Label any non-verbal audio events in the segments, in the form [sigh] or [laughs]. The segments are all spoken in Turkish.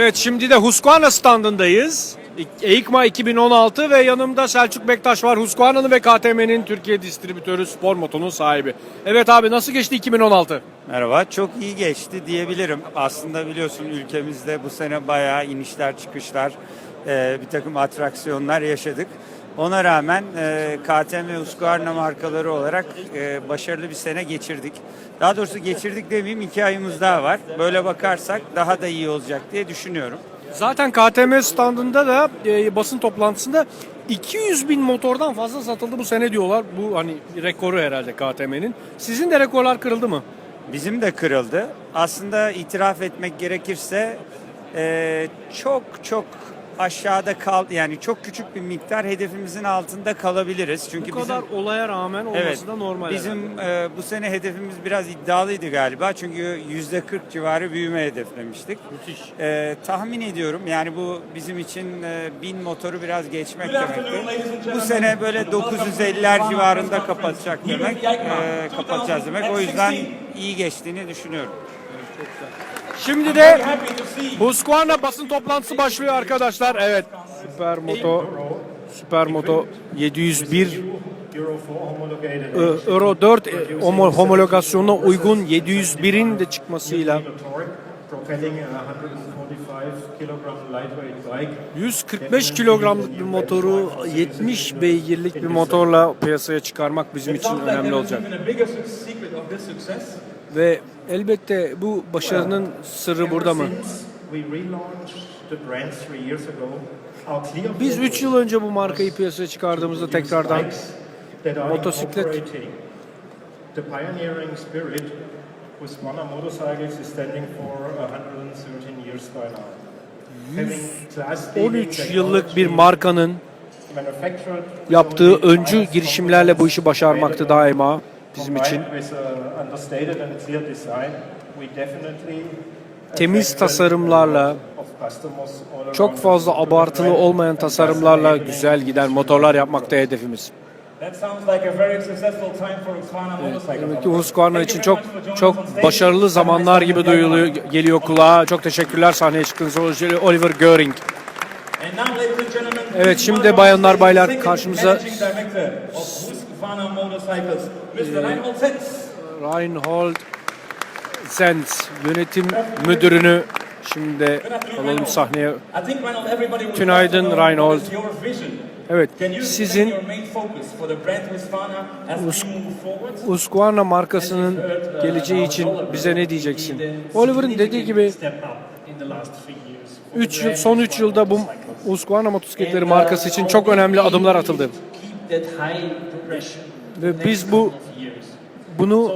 Evet şimdi de Husqvarna standındayız. EICMA 2016 ve yanımda Selçuk Bektaş var. Husqvarna'nın ve KTM'nin Türkiye distribütörü spor motonun sahibi. Evet abi nasıl geçti 2016? Merhaba, çok iyi geçti diyebilirim. Aslında biliyorsun ülkemizde bu sene bayağı inişler çıkışlar, e, bir takım atraksiyonlar yaşadık. Ona rağmen e, KTM ve Husqvarna markaları olarak e, başarılı bir sene geçirdik. Daha doğrusu geçirdik demeyeyim, iki ayımız daha var. Böyle bakarsak daha da iyi olacak diye düşünüyorum. Zaten KTM standında da e, basın toplantısında 200 bin motordan fazla satıldı bu sene diyorlar. Bu hani rekoru herhalde KTM'nin. Sizin de rekorlar kırıldı mı? Bizim de kırıldı. Aslında itiraf etmek gerekirse e, çok çok aşağıda kal yani çok küçük bir miktar hedefimizin altında kalabiliriz. Çünkü Bu kadar bizim olaya rağmen olması Evet. da normal. Bizim e, bu sene hedefimiz biraz iddialıydı galiba. Çünkü yüzde 40 civarı büyüme hedeflemiştik. Müthiş. E, tahmin ediyorum yani bu bizim için e, bin motoru biraz geçmek demekti. Bu sene böyle 950'ler civarında kapatacak demek. e, kapatacağız demek. O yüzden iyi geçtiğini düşünüyorum. Şimdi de Husqvarna basın toplantısı başlıyor arkadaşlar. Evet. Süper Moto Süper Moto 701 Euro 4 homologated Ö- Euro 4 e, homo- homologasyonuna uygun 701'in de çıkmasıyla torque, propelling a 145 kilogram lightweight bike. 145 kilogramlık bir motoru 70 beygirlik bir motorla piyasaya çıkarmak bizim için önemli olacak. Ve elbette bu başarının sırrı burada mı? Biz 3 focus yıl önce bu markayı piyasaya çıkardığımızda tekrardan motosiklet- Husqvarna motorcycles is standing for 113 years by now. Having class-leading 13 yıllık bir markanın yaptığı with öncü girişimlerle bu işi başarmaktı daima bizim için. Definitely Temiz tasarımlarla, Çok fazla abartılı olmayan tasarımlarla güzel giden motorlar yapmakta hedefimiz. Motorcycle. Demek ki Husqvarna için çok çok başarılı zamanlar gibi duyuluyor, geliyor kulağa. Çok teşekkürler sahneye çıktığınız Oliver Göring. Evet, şimdi bayanlar, baylar, karşımıza- Husqvarna Motorcycles, Mr. Reinhold Setz. Reinhold Zenz yönetim müdürünü şimdi alalım sahneye. Tünaydın, Reinhold. Evet, sizin Husqvarna markasının geleceği için bize ne diyeceksin? Oliver'ın dediği gibi step up in the last three years. 3 yıl son 3 yılda bu Husqvarna motosikletleri markası için çok önemli adımlar atıldı. Ve biz bu bunu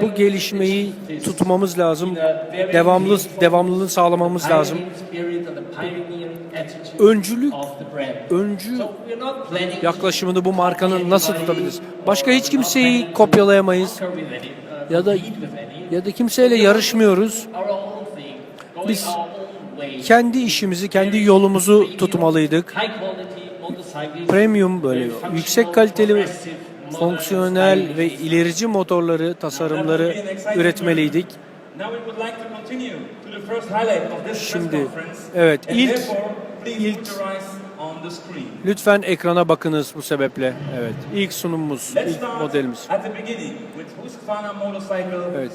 bu gelişmeyi tutmamız lazım. Devamlı devamlılığını sağlamamız lazım. Öncülük, öncü yaklaşımını bu markanın nasıl tutabiliriz? Başka hiç kimseyi kopyalayamayız uh, ya da ya da kimseyle yarışmıyoruz. Biz. Kendi işimizi, kendi yolumuzu tutmalıydık. Premium böyle yüksek kaliteli fonksiyonel ve ilerici motorları, tasarımları üretmeliydik. Şimdi, evet, ilk- ilk-. Lütfen ekrana bakınız bu sebeple. Evet, ilk sunumumuz, ilk modelimiz. Evet.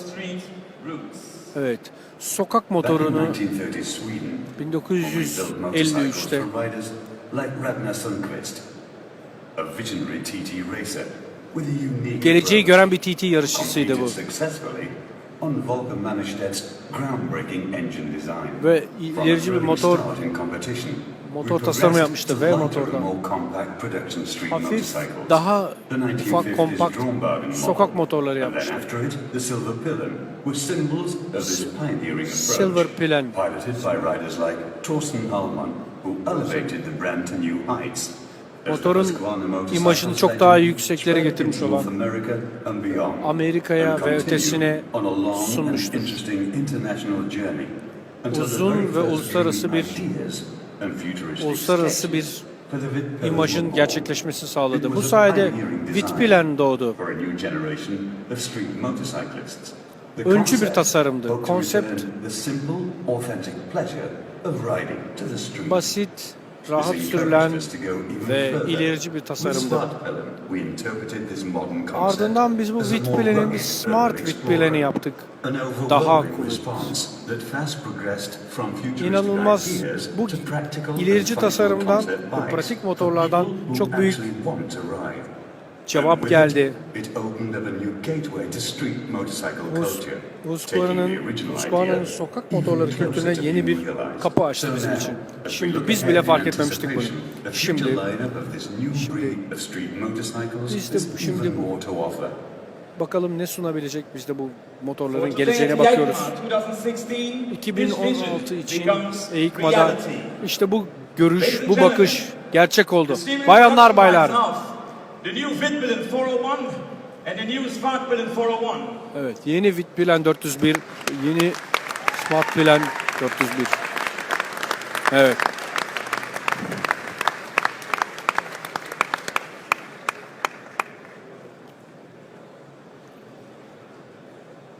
Evet, sokak motorunu 1930 Sweden, we built 1953'te motorcycles for riders like Ragnar Sundqvist, a visionary TT racer with a unique geleceği gören bir TT yarışçısıydı bu. on Volker Mannerstedt's groundbreaking engine design. Ve ilerici bir motor motor tasarımı yapmıştı V motordan. Hafif, daha ufak, 1950s kompakt sokak motorları yapmıştı. Silver Pillar, Motorun imajını çok daha yükseklere getirmiş olan, Amerika'ya ve ötesine sunmuştur. Uzun ve uluslararası bir- uluslararası bir imajın gerçekleşmesini sağladı. Bu sayede Vitpilen doğdu. öncü bir concept tasarımdı. Konsept basit, rahat sürülen ve ilerici bir tasarımdı. Ardından biz bu bir smart explorer. yaptık. Daha kuvvetli. İnanılmaz bu ilerici tasarımdan, bu pratik motorlardan çok büyük cevap geldi. Husqvarna'nın sokak motorları kültürüne yeni bir kapı açtı bizim için. Şimdi biz bile fark etmemiştik bunu. Şimdi motorcycles Biz de şimdi bu- bakalım ne sunabilecek biz de bu motorların geleceğine bakıyoruz. EICMA 2016, 2016 this için EICMA'da işte bu görüş, bu bakış gerçek oldu. Bayanlar baylar. The new Vitbillen 401 and the new Sparkbillen 401. Evet yeni Vitpilen 401, yeni Smart Pilen 401. Evet.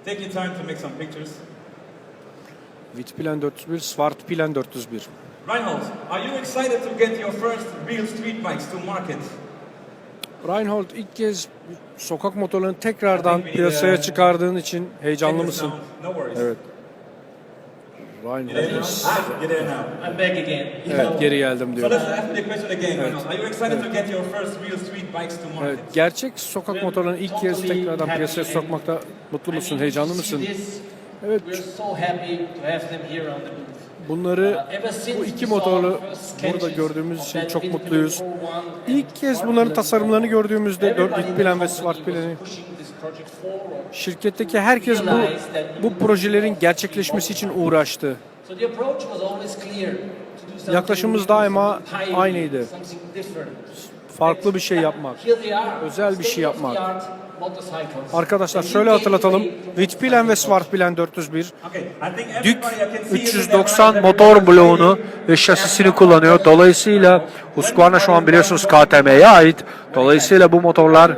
Take your time to make some pictures. Vitpilen 401, Smart Pilen 401. Reinhold, are you excited to get your first real street bikes to market? Reinhold ilk kez sokak motorlarını tekrardan piyasaya çıkardığın için heyecanlı mısın? Evet. Reinhold. now. I'm back again. Evet geri geldim diyor. Evet, gerçek sokak motorlarını ilk kez tekrardan piyasaya sokmakta mutlu musun, heyecanlı mısın? Evet, Bunları bu iki first burada gördüğümüz için çok mutluyuz. 401 İlk kez bunların tasarımlarını gördüğümüzde 4 everybody in the Vitpilen ve Smart forward. şirketteki herkes bu bu projelerin gerçekleşmesi için uğraştı. Yaklaşımımız daima aynıydı. Farklı bir şey yapmak. Özel bir şey yapmak. Arkadaşlar şöyle hatırlatalım. Vitpilen ve. Smartpilen 401 Okay, I think Dük everybody I can see is in their 390 mind, motor bloğunu ve şasisini kullanıyor. Dolayısıyla Husqvarna şu an biliyorsunuz KTM'ye ait. Dolayısıyla bu motorlar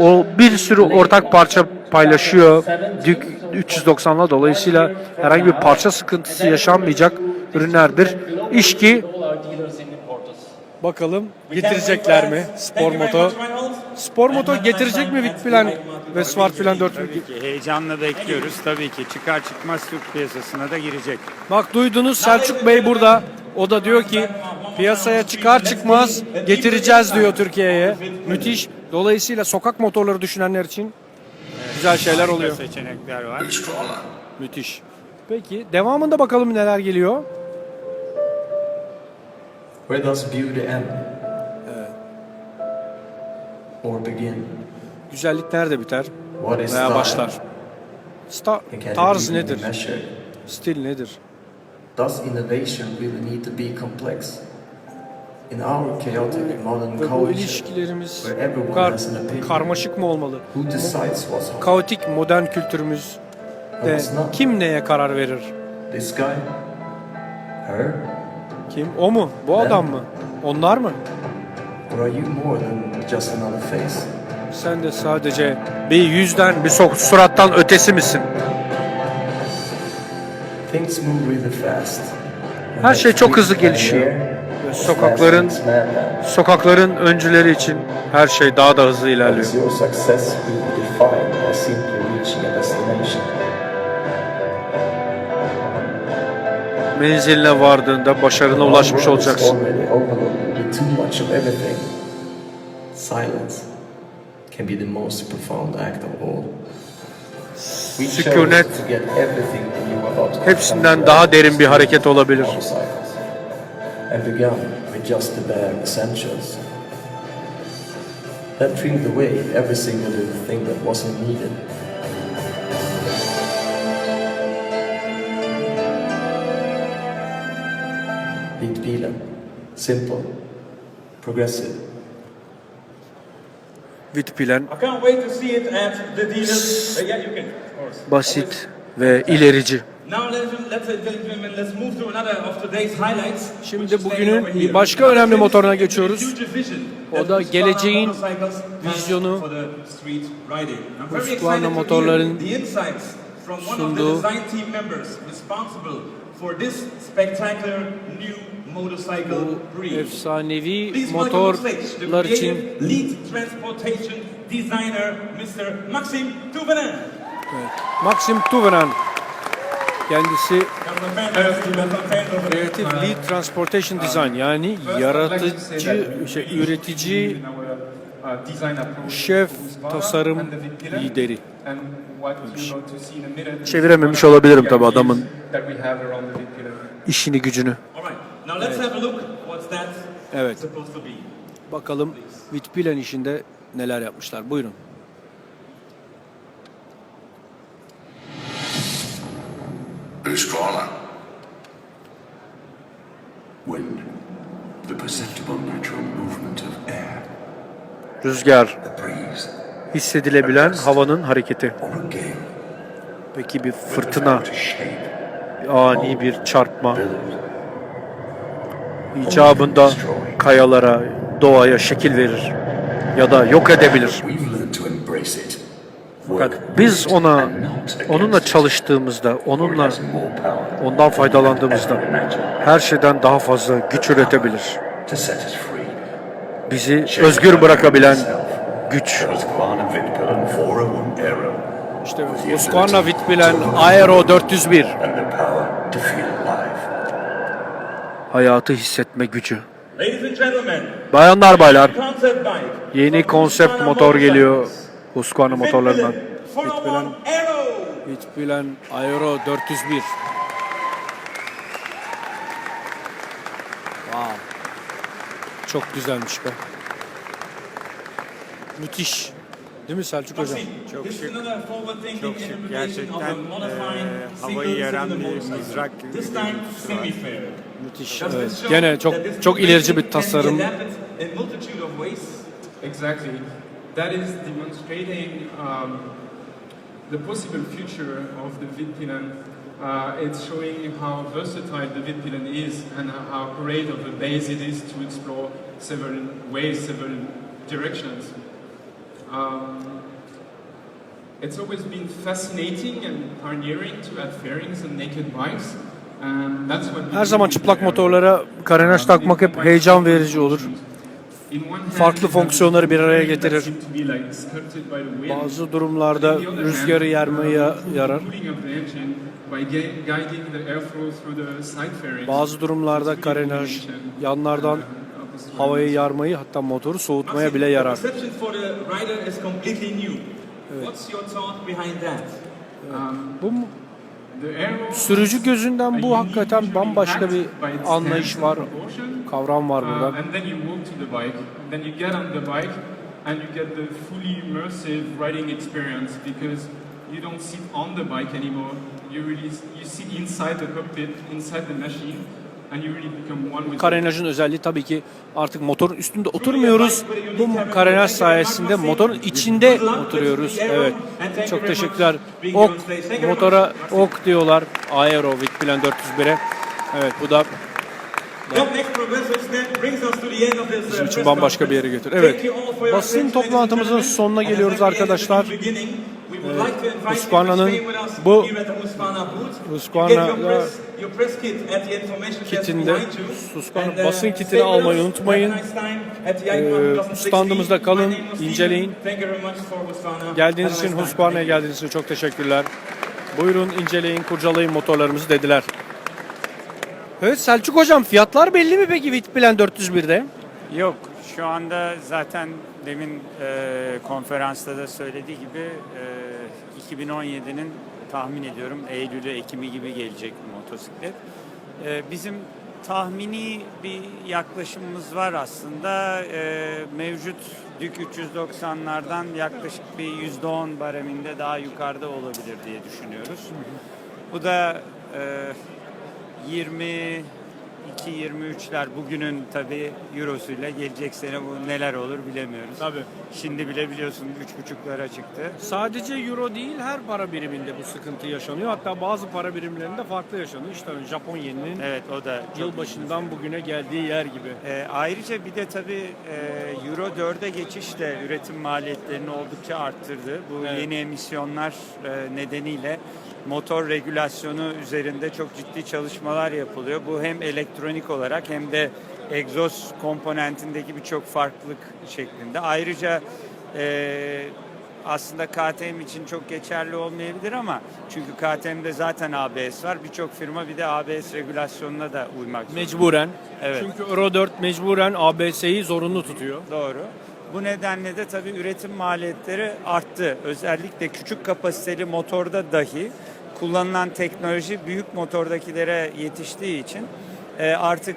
o bir sürü ortak parça paylaşıyor Dük 390'la. Dolayısıyla herhangi bir parça sıkıntısı yaşanmayacak ürünlerdir. İş ki All our dealers and importers. Bakalım getirecekler mi spor moto? Spor moto getirecek mi and ve Smartpilen 401? Tabii ki heyecanla bekliyoruz tabii ki. Çıkar çıkmaz Türk piyasasına da girecek. Bak duydunuz Selçuk Bey burada. O da diyor ki piyasaya çıkar çıkmaz getireceğiz diyor Türkiye'ye. Müthiş. Dolayısıyla sokak motorları düşünenler için güzel şeyler oluyor. seçenekler var. Müthiş. Peki devamında bakalım neler geliyor. Where does beauty end? Or begin? Güzellik nerede biter What is veya başlar? Sta- tarz nedir? Stil nedir? Does innovation really need to be complex? In our chaotic modern Ve bu ilişkilerimiz opinion, karmaşık mı olmalı? Kaotik modern kültürümüz de kim neye karar verir? This guy? Her? Kim? O mu? Bu adam mı? Onlar mı? Or are you more than just another face? Sen de sadece bir yüzden, bir so- surattan ötesi misin? Things move really fast. Her şey çok hızlı gelişiyor. Ve sokakların sokakların öncüleri için her şey daha da hızlı ilerliyor. Act of all. We chose Sükunet hepsinden daha derin bir hareket olabilir. That trimmed away every single little thing that wasn't needed. Let's move to another of today's highlights. Şimdi bugünün bir başka önemli motoruna geçiyoruz. O da geleceğin vizyonu. Husqvarna motorların hear the insights from one of the sunduğu for this spectacular new motorcycle breed. efsanevi Please welcome on stage the motorlar için lead transportation designer, Mr. Maxim Tuvenin. Maxim Tuvenen kendisi. Creative Lead Transportation Design yani yaratıcı, şey, üretici şef tasarım lideri. Çevirememiş olabilirim tabi adamın işini gücünü. Evet be? bakalım Vitpilen işinde neler yapmışlar. Buyurun. Husqvarna. Wind. Rüzgar hissedilebilen havanın hareketi. Peki bir fırtına, ani bir çarpma icabında kayalara, doğaya şekil verir ya da yok edebilir. Fakat biz ona onunla çalıştığımızda, onunla ondan faydalandığımızda her şeyden daha fazla güç üretebilir. Bizi özgür bırakabilen güç. Husqvarna Vidpillen 401 Aero İşte Husqvarna Vitbilen Aero 401 and the power to feel alive. hayatı hissetme gücü. Bayanlar baylar yeni konsept motor geliyor. Husqvarna motorlarından. Vitbilen 401 Aero. Vitbilen Aero 401. Çok güzelmiş be. Müthiş. Değil mi Selçuk Hocam? Çok şık. Çok şık. Gerçekten, eee, havayı yaran bir mızrak gibi bir görüntüsü var. Müthiş. Evet. Gene çok çok ilerici bir tasarım. Exactly. That is demonstrating um, the possible future of the Vitpilen. Uh, it's showing how versatile the Vitpilen is and how great of a base it is to explore several ways, several directions. Um, it's always been fascinating and pioneering to add fairings and naked bikes. Her zaman çıplak motorlara karenaj takmak hep heyecan verici olur. Farklı fonksiyonları bir araya getirir. Bazı durumlarda rüzgarı yermeye yarar. Bazı durumlarda karenaj yanlardan havayı yarmayı hatta motoru soğutmaya bile yarar. That? Bu sürücü gözünden bu hakikaten bambaşka bir anlayış var, kavram var burada. You don't sit on the bike anymore. You really you sit inside the cockpit, inside the machine, Karenajın özelliği tabii ki artık motorun üstünde oturmuyoruz. Bu karenaj sayesinde motorun içinde oturuyoruz. Evet. Çok teşekkürler. Ok motora ok diyorlar. Aero Vitbilen 401'e. Evet bu da uh, bizim için bambaşka bir yere götür. Evet. Basın toplantımızın sonuna geliyoruz arkadaşlar. Husqvarna'nın bu here kitinde And, uh, basın kitini almayı unutmayın. Ee, ICON 2016. standımızda kalın, inceleyin. Thank you very much for Husqvarna. Geldiğiniz için. Husqvarna'ya geldiğiniz için çok teşekkürler. Buyurun inceleyin, kurcalayın motorlarımızı dediler. Evet Selçuk Hocam fiyatlar belli mi peki Vitbilen 401'de? Yok şu anda zaten demin e, konferansta da söylediği gibi e, 2017'nin tahmin ediyorum Eylül'ü Ekim'i gibi gelecek motosiklet. E, bizim tahmini bir yaklaşımımız var aslında. E, mevcut Dük 390'lardan yaklaşık bir %10 bareminde daha yukarıda olabilir diye düşünüyoruz. Bu da e, 20 2.23'ler bugünün tabii eurosuyla gelecek sene bu neler olur bilemiyoruz. Tabii. Şimdi bile biliyorsun 3.5'lara çıktı. Sadece euro değil her para biriminde bu sıkıntı yaşanıyor. Hatta bazı para birimlerinde farklı yaşanıyor. İşte Japon yeninin Evet o da yılbaşından bugüne geldiği yer gibi. Ee, ayrıca bir de tabii e, Euro 4'e geçiş de üretim maliyetlerini oldukça arttırdı. Bu Evet. yeni emisyonlar e, nedeniyle motor regülasyonu üzerinde çok ciddi çalışmalar yapılıyor. Bu hem elektronik olarak hem de egzoz komponentindeki birçok farklılık şeklinde. Ayrıca e, aslında KTM için çok geçerli olmayabilir ama çünkü KTM'de zaten ABS var. Birçok firma bir de ABS regülasyonuna da uymak zorunda. Mecburen. Evet. Çünkü Euro 4 mecburen ABS'yi zorunlu tutuyor. Doğru. Bu nedenle de tabii üretim maliyetleri arttı. Özellikle küçük kapasiteli motorda dahi kullanılan teknoloji büyük motordakilere yetiştiği için e, artık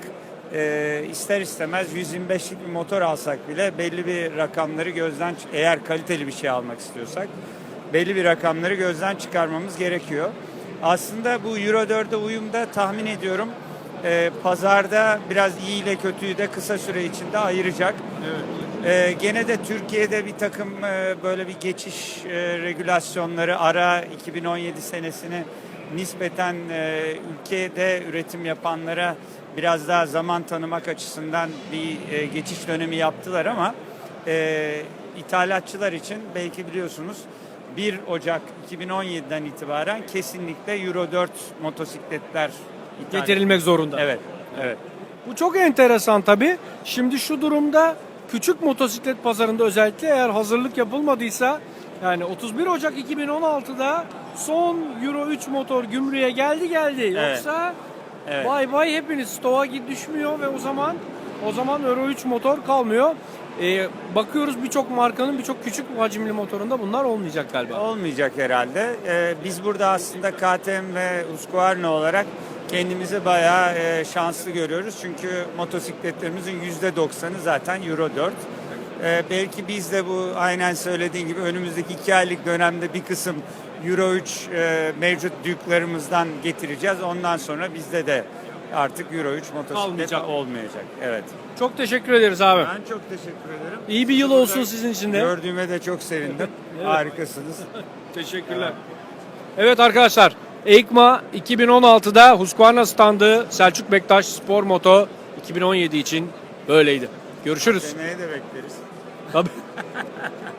e, ister istemez 125'lik bir motor alsak bile belli bir rakamları gözden eğer kaliteli bir şey almak istiyorsak belli bir rakamları gözden çıkarmamız gerekiyor. Aslında bu Euro 4'e uyumda tahmin ediyorum e, pazarda biraz iyi ile kötüyü de kısa süre içinde ayıracak. Ee, gene de Türkiye'de bir takım e, böyle bir geçiş e, regülasyonları ara 2017 senesini nispeten e, ülkede üretim yapanlara biraz daha zaman tanımak açısından bir e, geçiş dönemi yaptılar ama e, ithalatçılar için belki biliyorsunuz 1 Ocak 2017'den itibaren kesinlikle Euro 4 motosikletler ithal- Getirilmek zorunda. Evet, evet. Bu çok enteresan tabii. Şimdi şu durumda küçük motosiklet pazarında özellikle eğer hazırlık yapılmadıysa yani 31 Ocak 2016'da son Euro 3 motor gümrüğe geldi geldi. Evet. Yoksa Evet. bay bay hepiniz stoğa git düşmüyor ve o zaman o zaman Euro 3 motor kalmıyor. Ee, bakıyoruz birçok markanın birçok küçük hacimli motorunda bunlar olmayacak galiba. Olmayacak herhalde. Ee, biz burada aslında KTM ve Husqvarna olarak kendimizi bayağı e, şanslı görüyoruz. Çünkü motosikletlerimizin %90'ı zaten Euro 4. Ee, belki biz de bu aynen söylediğin gibi önümüzdeki iki aylık dönemde bir kısım Euro 3 e, mevcut düklerimizden getireceğiz. Ondan sonra bizde de artık Euro 3 motosiklet Kalmayacak. olmayacak. Evet. Çok teşekkür ederiz abi. Ben çok teşekkür ederim. İyi bir yıl Burada olsun sizin için de. Gördüğüme de çok sevindim. [laughs] Harikasınız. [laughs] Teşekkürler. Evet arkadaşlar, EICMA 2016'da Husqvarna standı Selçuk Bektaş Spor Moto 2017 için böyleydi. Görüşürüz. Seneye de bekleriz. Tabii. [laughs]